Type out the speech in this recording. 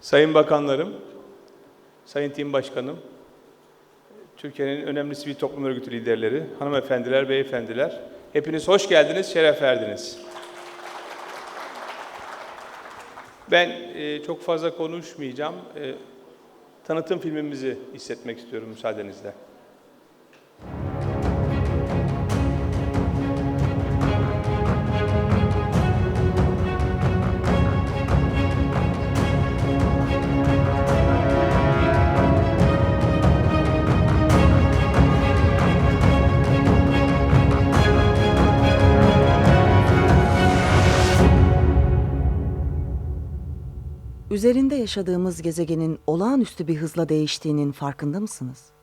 Sayın Bakanlarım, Sayın Tim Başkanım, Türkiye'nin önemli sivil toplum örgütü liderleri, hanımefendiler, beyefendiler, hepiniz hoş geldiniz, şeref verdiniz. Ben e, çok fazla konuşmayacağım. E, tanıtım filmimizi hissetmek istiyorum müsaadenizle. Üzerinde yaşadığımız gezegenin olağanüstü bir hızla değiştiğinin farkında mısınız?